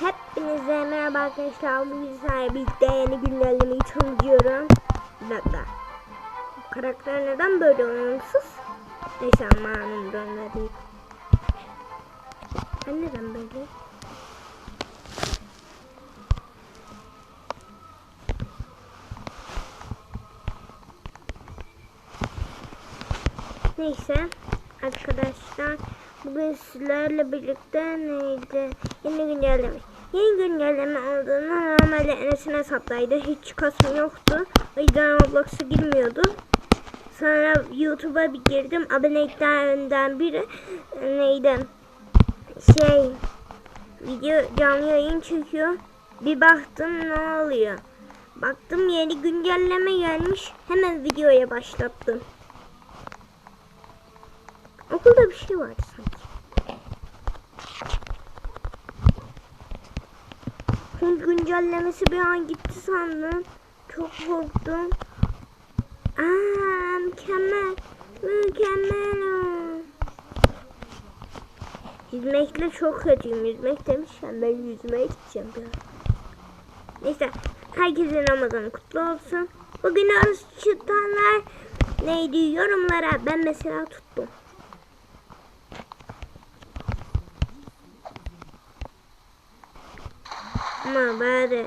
Hepinize merhaba arkadaşlar. Bugün sizlerle birlikte yeni güncellemeyi tanıtıyorum. Bir dakika. Karakter neden böyle olumsuz? Neyse ama umurumda değil. Ben neden böyle? Neyse arkadaşlar bugün sizlerle birlikte neydi? Yeni güncelleme. Yeni güncelleme olduğunu normalde Enes'in hesaptaydı. Hiç kasım yoktu. O yüzden Roblox'a girmiyordu. Sonra YouTube'a bir girdim. Aboneliklerden biri e, neydi? Şey video canlı yayın çekiyor. Bir baktım ne oluyor? Baktım yeni güncelleme gelmiş. Hemen videoya başlattım. Okulda bir şey vardı sanki. Hund güncellemesi bir an gitti sandım. Çok korktum. Aa, mükemmel. Mükemmel. Yüzmekle çok kötüyüm. Yüzmek demişken ben yüzmeye gideceğim biraz. Neyse. Herkesin Ramazanı kutlu olsun. Bugün oruç tutanlar neydi yorumlara ben mesela tuttum. Ama bari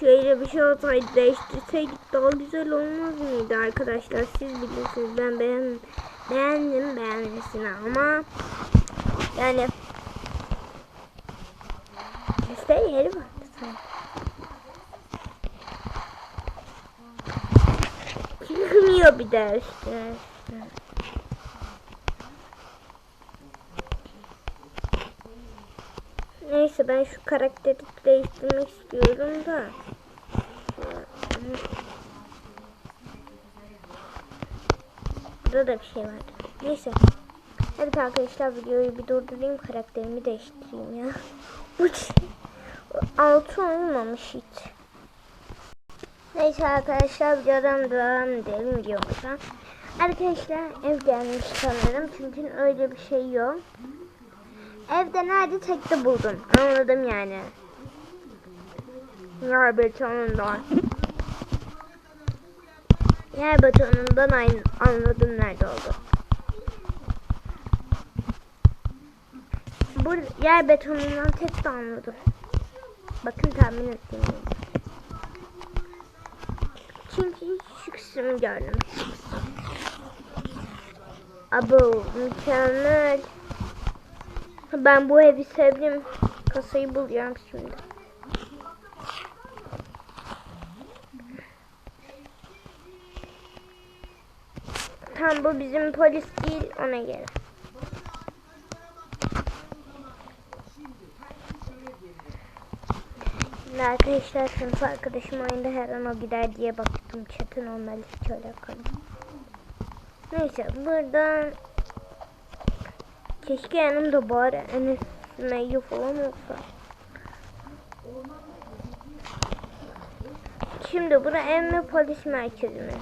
şöyle bir şey olsaydı değiştirseydik daha güzel olmaz mıydı arkadaşlar? Siz bilirsiniz ben beğen, beğendim beğenmesini ama yani işte yeri sanki. Çıkmıyor bir de işte. Neyse ben şu karakteri değiştirmek istiyorum da. Burada da bir şey var. Neyse. Evet arkadaşlar videoyu bir durdurayım karakterimi değiştireyim ya. Uç. Altı olmamış hiç. Neyse arkadaşlar videodan devam edelim videomuza. Arkadaşlar ev gelmiş sanırım çünkü öyle bir şey yok. Evde nerede tekte buldum. Anladım yani. Yer betonundan. Yer betonundan aynı anladım nerede oldu. Bu yer betonundan tek de anladım. Bakın tahmin ettim. Çünkü şu kısmı gördüm. Abo mükemmel. Ben bu evi sevdim. Kasayı buluyorum şimdi. Tam bu bizim polis değil ona göre. Arkadaşlar sınıf arkadaşım oyunda her an o gider diye baktım chat'in onunla hiç alakalı. Neyse buradan Keşke yanımda bari Enes Meyyu falan olsa. Şimdi bura ev polis merkezi mi?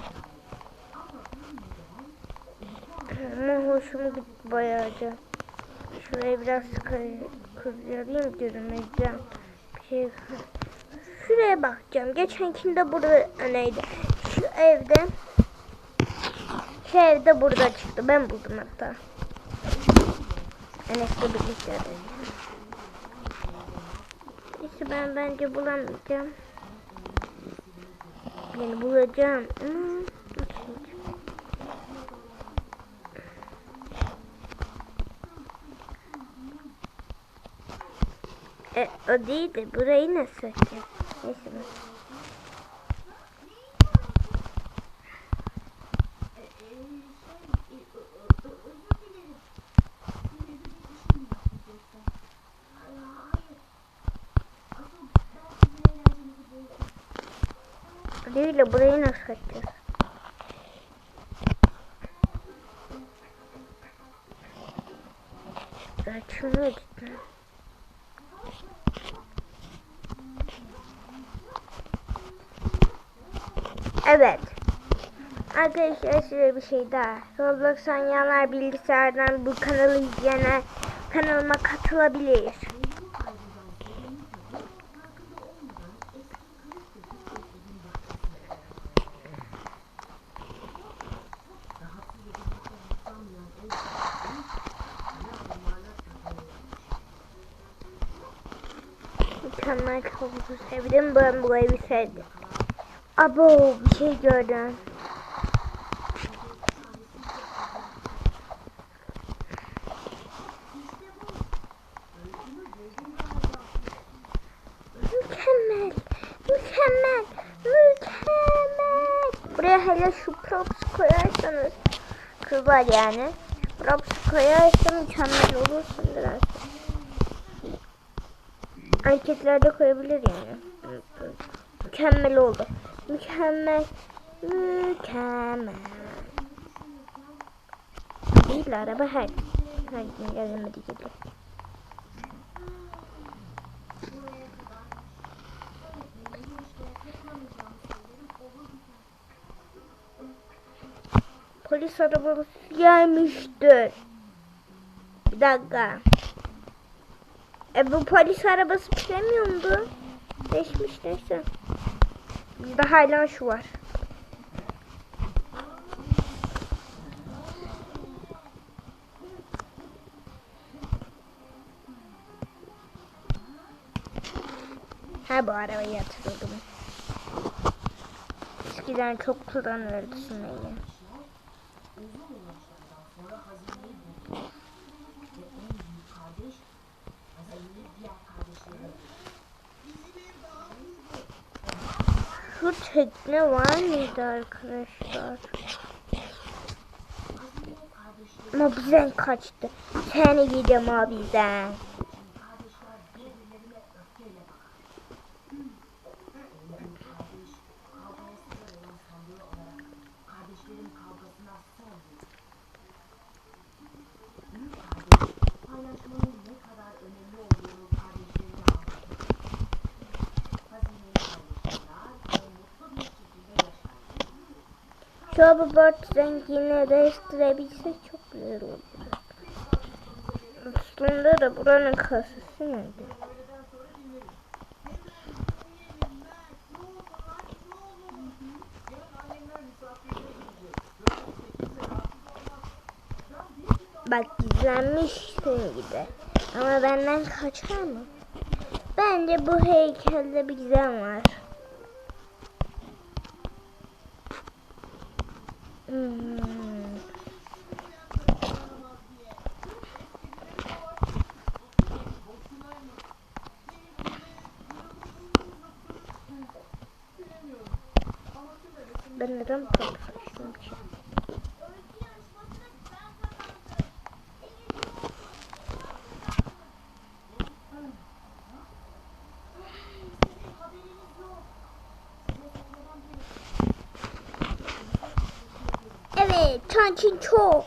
Ama hoşuma gitti bayağıca. Şurayı biraz kırıyorum görüneceğim. Bir şey Şuraya bakacağım. Geçenkinde burada neydi? Şu evde şu evde burada çıktı. Ben buldum hatta. Enes'le birlikte arayacağım. Neyse ben bence bulamayacağım. Yani bulacağım. Hmm, E, o değil de burayı nasıl açacağız? Neyse ben. De burayı nasıl açacağız? Açılmıyor cidden. Evet. Arkadaşlar size bir şey daha. Roblox oynayanlar bilgisayardan bu kanalı izleyenler kanalıma katılabilir. Mükemmel havuzu sevdim. Ben bu evi sevdim. Abo bir şey gördüm. Mükemmel. Mükemmel. Mükemmel. Buraya hele şu props koyarsanız kızlar yani. Props koyarsa mükemmel olursun. Erkekler de koyabilir yani. Mükemmel oldu. Mükemmel. Mükemmel. Değil araba her her gün gelmedi geliyor. Polis arabası gelmiştir. Bir dakika. E bu polis arabası premiumdu. Değişmiş neyse. Bizde hala şu var. Ha bu arabayı hatırladım. Eskiden çok kullanırdı Sümeyye. Şu tekne var mıydı arkadaşlar? Ama bizden kaçtı. Seni gideceğim abiden. Şu abort rengini değiştirebilsek çok güzel olur. Aslında da buranın kasası neydi? Bak gizlenmiş gibi. Ama benden kaçar mı? Bence bu heykelde bir gizem var. Neden patlamıştım ki? Evet, çan çin ço.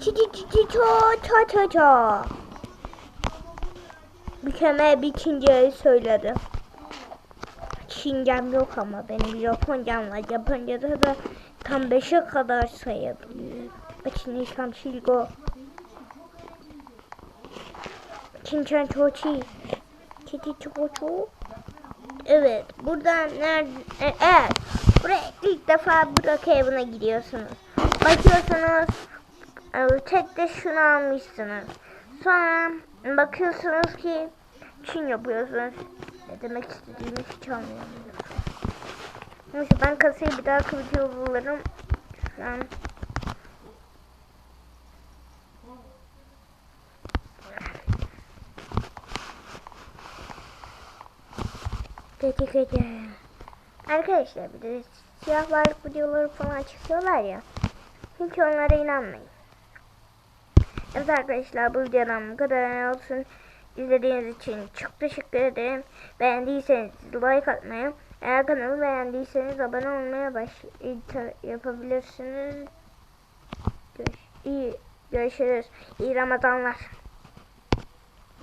Çi çi çi çi ço ça. Mükemmel bir ikinciyi söyledi. Çingem yok ama benim Japoncam var. Japonca'da da tam 5'e kadar sayabiliyorum. Açın tam şilgo. Çinçen çoçi. Çiti ço ço. Evet, buradan nerede? Eğer buraya ilk defa Burak evine gidiyorsunuz. Bakıyorsunuz, e, de şunu almışsınız. Sonra bakıyorsunuz ki Çin yapıyorsunuz. Ne demek istediğimi hiç anlayamıyorum. Neyse ben kasayı bir daha video bulurum. Şu an Teşekkür ederim. Arkadaşlar bir de siyah varlık videoları falan çıkıyorlar ya. Hiç onlara inanmayın. Evet arkadaşlar bu videodan bu kadar olsun. İzlediğiniz için çok teşekkür ederim. Beğendiyseniz like atmayı, eğer kanalı beğendiyseniz abone olmaya baş yapabilirsiniz. Görüş iyi görüşürüz. İyi Ramazanlar.